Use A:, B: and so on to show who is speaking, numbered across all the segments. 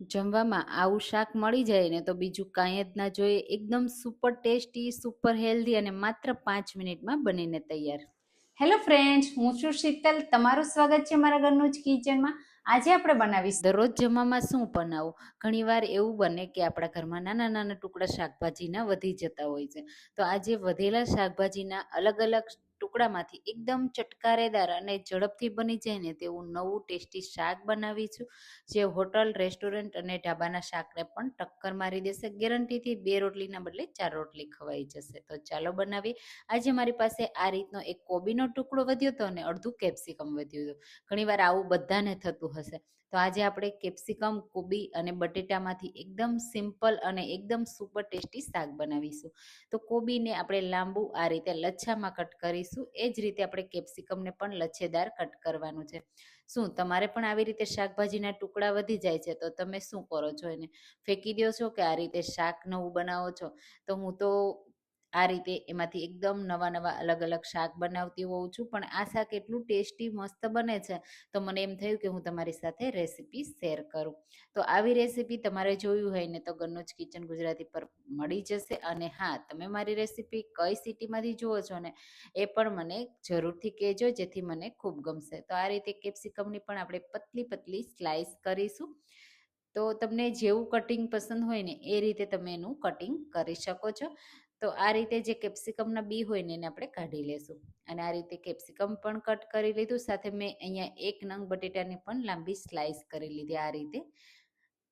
A: જમવામાં આવું શાક મળી જાય ને તો બીજું કાંઈ જ ના જોઈએ. એકદમ સુપર ટેસ્ટી સુપર હેલ્ધી અને માત્ર પાંચ મિનિટમાં બનીને તૈયાર. હેલો ફ્રેન્ડ્સ હું છું શીતલ. તમારું સ્વાગત છે મારા ઘરનું જ કિચનમાં આજે આપણે બનાવીશું. દરરોજ જમવામાં શું બનાવું? ઘણીવાર એવું બને કે આપણા ઘરમાં નાના નાના ટુકડા શાકભાજીના વધી જતા હોય છે. તો આજે વધેલા શાકભાજીના અલગ અલગ ટુકડામાંથી એકદમ ચટકારેદાર અને ઝડપથી બની જાય ને તેવું નવું ટેસ્ટી શાક બનાવીશું જે હોટલ, રેસ્ટોરન્ટ અને ઢાબાના શાકને પણ ટક્કર મારી દેશે. ગેરંટીથી બે રોટલીના બદલે ચાર રોટલી ખવાઈ જશે. તો ચાલો બનાવીએ. આજે મારી પાસે આ રીતનો એક કોબીનો ટુકડો વધ્યો હતો અને અડધું કેપ્સિકમ વધ્યું હતું. ઘણીવાર આવું બધાને થતું હશે. તો આજે આપણે કેપ્સિકમ, કોબી અને બટેટામાંથી એકદમ સિમ્પલ અને એકદમ સુપર ટેસ્ટી શાક બનાવીશું. તો કોબીને આપણે લાંબુ આ રીતે લચ્છામાં કટ કરીશું. એ જ રીતે આપણે કેપ્સિકમને પણ લચ્છેદાર કટ કરવાનું છે. શું તમારે પણ આવી રીતે શાકભાજીના ટુકડા વધી જાય છે? તો તમે શું કરો છો એને? ફેંકી દો છો કે આ રીતે શાક નવું બનાવો છો? તો હું તો આ રીતે એમાંથી એકદમ નવા નવા અલગ અલગ શાક બનાવતી હોઉં છું. પણ આ શાક એટલું ટેસ્ટી, મસ્ત બને છે, તો મને એમ થયું કે હું તમારી સાથે રેસીપી શેર કરું. તો આવી રેસીપી તમારે જોયું હોય ને તો ગન્નુજ કિચન ગુજરાતી પર મળી જશે. અને હા, તમે મારી રેસીપી કઈ સિટીમાંથી જુઓ છો ને, એ પણ મને જરૂરથી કહેજો, જેથી મને ખૂબ ગમશે. તો આ રીતે કેપ્સિકમની પણ આપણે પતલી પતલી સ્લાઇસ કરીશું. તો તમને જેવું કટિંગ પસંદ હોય ને, એ રીતે તમે એનું કટિંગ કરી શકો છો. તો આ રીતે જે કેપ્સિકમના બી હોય ને એને આપણે કાઢી લેશું. અને આ રીતે કેપ્સિકમ પણ કટ કરી લીધું, સાથે મેં અહીંયા એક નંગ બટેટાની પણ લાંબી સ્લાઇસ કરી લીધી આ રીતે.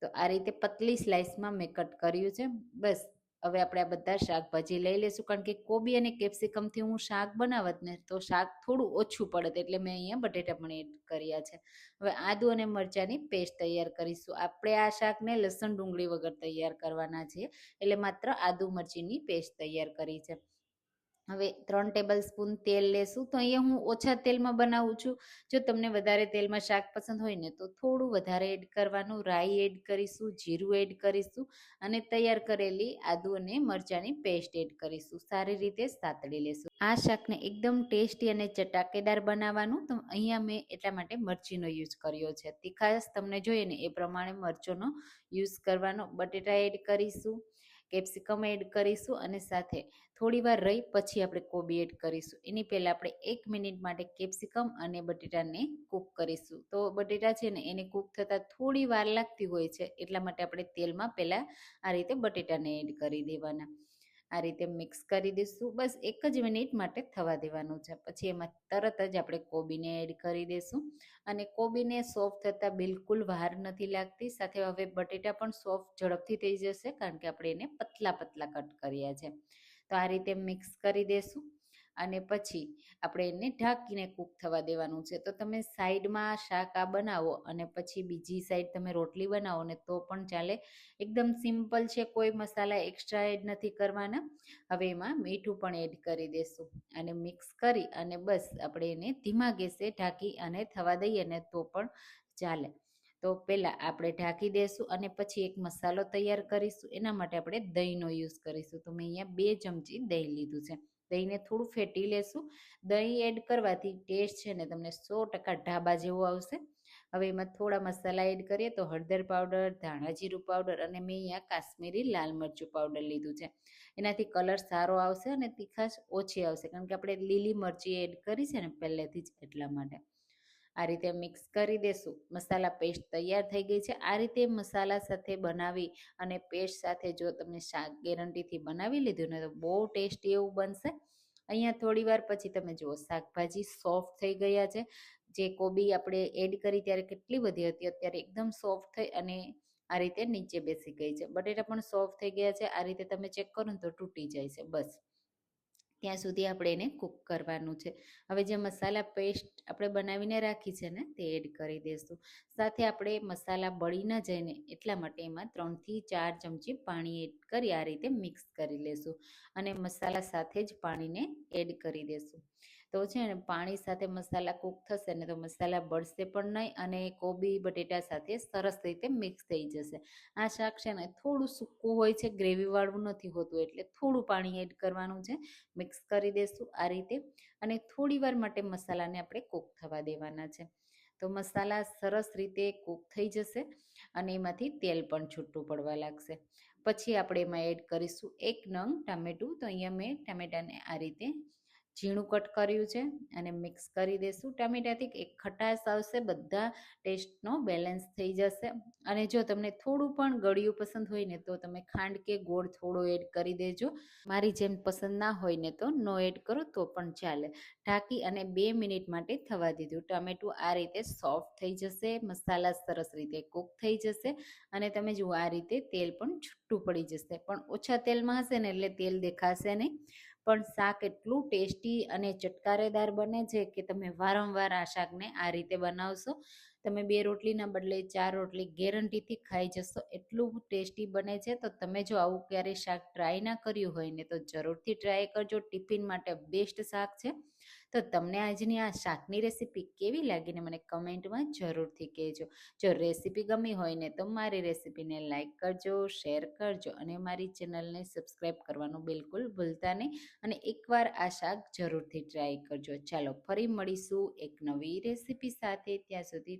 A: તો આ રીતે પતલી સ્લાઇસમાં મેં કટ કર્યું છે. બસ. હવે આપણે આ બધા શાકભાજી લઈ લેશું કારણ કે કોબી અને કેપ્સિકમથી હું શાક બનાવત ને તો શાક થોડું ઓછું પડત એટલે મેં અહીંયા બટેટા પણ એડ કર્યા છે. હવે આદુ અને મરચાંની પેસ્ટ તૈયાર કરીશું. આપણે આ શાકને લસણ ડુંગળી વગર તૈયાર કરવાના છીએ, એટલે માત્ર આદુ મરચીની પેસ્ટ તૈયાર કરી છે. હવે ત્રણ ટેબલ સ્પૂન તેલ લેશું. તો અહીંયા હું ઓછા તેલમાં બનાવું છું. જો તમને વધારે તેલમાં શાક પસંદ હોય ને, તો થોડું વધારે એડ કરવાનું. રાઈ એડ કરીશું, જીરું એડ કરીશું અને તૈયાર કરેલી આદુ અને મરચાંની પેસ્ટ એડ કરીશું. સારી રીતે સાતળી લેશું. આ શાકને એકદમ ટેસ્ટી અને ચટાકેદાર બનાવવાનું. તો અહીંયા મેં એટલા માટે મરચીનો યુઝ કર્યો છે. તીખાશ તમને જોઈએ ને, એ પ્રમાણે મરચોનો યુઝ કરવાનો. બટેટા એડ કરીશું. કેપ્સિકમ એડ કરીશું અને સાથે થોડી વાર રહી પછી આપણે કોબી એડ કરીશું. એની પહેલાં આપણે એક મિનિટ માટે કેપ્સિકમ અને બટેટાને કૂક કરીશું. તો બટેટા છે ને, એને કૂક થતાં થોડી વાર લાગતી હોય છે, એટલા માટે આપણે તેલમાં પહેલાં આ રીતે બટેટાને એડ કરી દેવાના. આ રીતે મિક્સ કરી દઈશું. બસ એક જ મિનિટ માટે થવા દેવાનું છે. પછી એમાં તરત જ આપણે કોબીને એડ કરી દઈશું. અને કોબીને સોફ્ટ થતાં બિલકુલ વાર નથી લાગતી. સાથે હવે બટેટા પણ સોફ્ટ ઝડપથી થઈ જશે, કારણ કે આપણે એને પતલા પતલા કટ કર્યા છે. તો આ રીતે મિક્સ કરી દઈશું. અને પછી આપણે એને ઢાંકીને કૂક થવા દેવાનું છે. તો તમે સાઈડમાં શાક આ બનાવો અને પછી બીજી સાઈડ તમે રોટલી બનાવો ને તો પણ ચાલે. એકદમ સિમ્પલ છે, કોઈ મસાલા એક્સ્ટ્રા એડ નથી કરવાના. હવે એમાં મીઠું પણ એડ કરી દેશું અને મિક્સ કરી અને બસ આપણે એને ધીમા ગેસે ઢાંકી અને થવા દઈએ ને તો પણ ચાલે. તો પહેલાં આપણે ઢાંકી દઈશું અને પછી એક મસાલો તૈયાર કરીશું. એના માટે આપણે દહીંનો યુઝ કરીશું. તો મેં અહીંયા બે ચમચી દહીં લીધું છે. દહીંને થોડું ફેટી લેશું. દહીં એડ કરવાથી ટેસ્ટ છે ને તમને સો ટકા ઢાબા જેવો આવશે. હવે એમાં થોડા મસાલા એડ કરીએ તો હળદર પાવડર ધાણા જીરું પાવડર અને મેં અહીંયા કાશ્મીરી લાલ મરચું પાવડર લીધું છે. એનાથી કલર સારો આવશે અને તીખાશ ઓછી આવશે કારણ કે આપણે લીલી મરચી એડ કરી છે ને પહેલેથી જ એટલા માટે. આ રીતે મિક્સ કરી દેશું. મસાલા પેસ્ટ તૈયાર થઈ ગઈ છે. આ રીતે મસાલા સાથે બનાવી અને પેસ્ટ સાથે જો તમે શાક ગેરંટીથી બનાવી લીધું ને તો બહુ ટેસ્ટી એવું બનશે. અહીંયા થોડી વાર પછી તમે જુઓ, શાકભાજી સોફ્ટ થઈ ગયા છે. જે કોબી આપણે એડ કરી ત્યારે કેટલી બધી હતી, અત્યારે એકદમ સોફ્ટ થઈ અને આ રીતે નીચે બેસી ગઈ છે. બટેટા પણ સોફ્ટ થઈ ગયા છે. આ રીતે તમે ચેક કરો ને તો તૂટી જાય છે. બસ. ત્યાં સુધી આપણે એને કૂક કરવાનું છે. હવે જે મસાલા પેસ્ટ આપણે બનાવીને રાખી છે ને, તે એડ કરી દઈશું. સાથે આપણે મસાલા બળી ન જાય એટલા માટે એમાં ત્રણથી ચાર ચમચી પાણી એડ કરી આ રીતે મિક્સ કરી લેશું. અને મસાલા સાથે જ પાણીને એડ કરી દેશું. તો છે ને પાણી સાથે મસાલા કૂક થશે ને તો મસાલા બળશે પણ નહીં અને કોબી, બટેટા સાથે સરસ રીતે મિક્સ થઈ જશે. આ શાક છે ને થોડું સૂકું હોય છે ગ્રેવીવાળું નથી હોતું એટલે થોડું પાણી એડ કરવાનું છે મિક્સ કરી દઈશું આ રીતે અને થોડીવાર માટે મસાલાને આપણે કૂક થવા દેવાના છે. તો મસાલા સરસ રીતે કૂક થઈ જશે અને એમાંથી તેલ પણ છૂટું પડવા લાગશે. પછી આપણે એમાં એડ કરીશું એક નંગ ટામેટું. તો અહીંયા મેં ટામેટાને આ રીતે ઝીણું કટ કર્યું છે અને મિક્સ કરી દઈશું ટામેટાથી એક ખટાશ આવશે, બધા ટેસ્ટનો બેલેન્સ થઈ જશે. અને જો તમને થોડું પણ ગળ્યું પસંદ હોય ને તો તમે ખાંડ કે ગોળ થોડો એડ કરી દેજો. મારી જેમ પસંદ ના હોય ને તો નો એડ કરો તો પણ ચાલે. ઢાંકી અને બે મિનિટ માટે થવા દીધું. ટામેટું આ રીતે સોફ્ટ થઈ જશે, મસાલા સરસ રીતે કૂક થઈ જશે અને તમે જુઓ આ રીતે તેલ પણ છૂટું પડી જશે. પણ ઓછા તેલમાં હશે ને એટલે તેલ દેખાશે નહીં. પણ શાક એટલું ટેસ્ટી અને ચટકારેદાર બને છે કે તમે વારંવાર આ શાકને આ રીતે બનાવશો. તમે બે રોટલીના બદલે ચાર રોટલી ગેરંટીથી ખાઈ જશો, એટલું ટેસ્ટી બને છે. તો તમે જો આવું ક્યારેય શાક ટ્રાય ના કર્યું હોય ને તો જરૂરથી ટ્રાય કરજો. ટિફિન માટે બેસ્ટ શાક છે. તો તમને આજની આ શાકની રેસીપી કેવી લાગીને મને કમેન્ટમાં જરૂરથી કહેજો. જો રેસીપી ગમી હોય ને તો મારી રેસીપીને લાઇક કરજો શેર કરજો અને મારી ચેનલને સબસ્ક્રાઈબ કરવાનું બિલકુલ ભૂલતા નહીં. અને એકવાર આ શાક જરૂરથી ટ્રાય કરજો. ચાલો ફરી મળીશું એક નવી રેસીપી સાથે. ત્યાં સુધી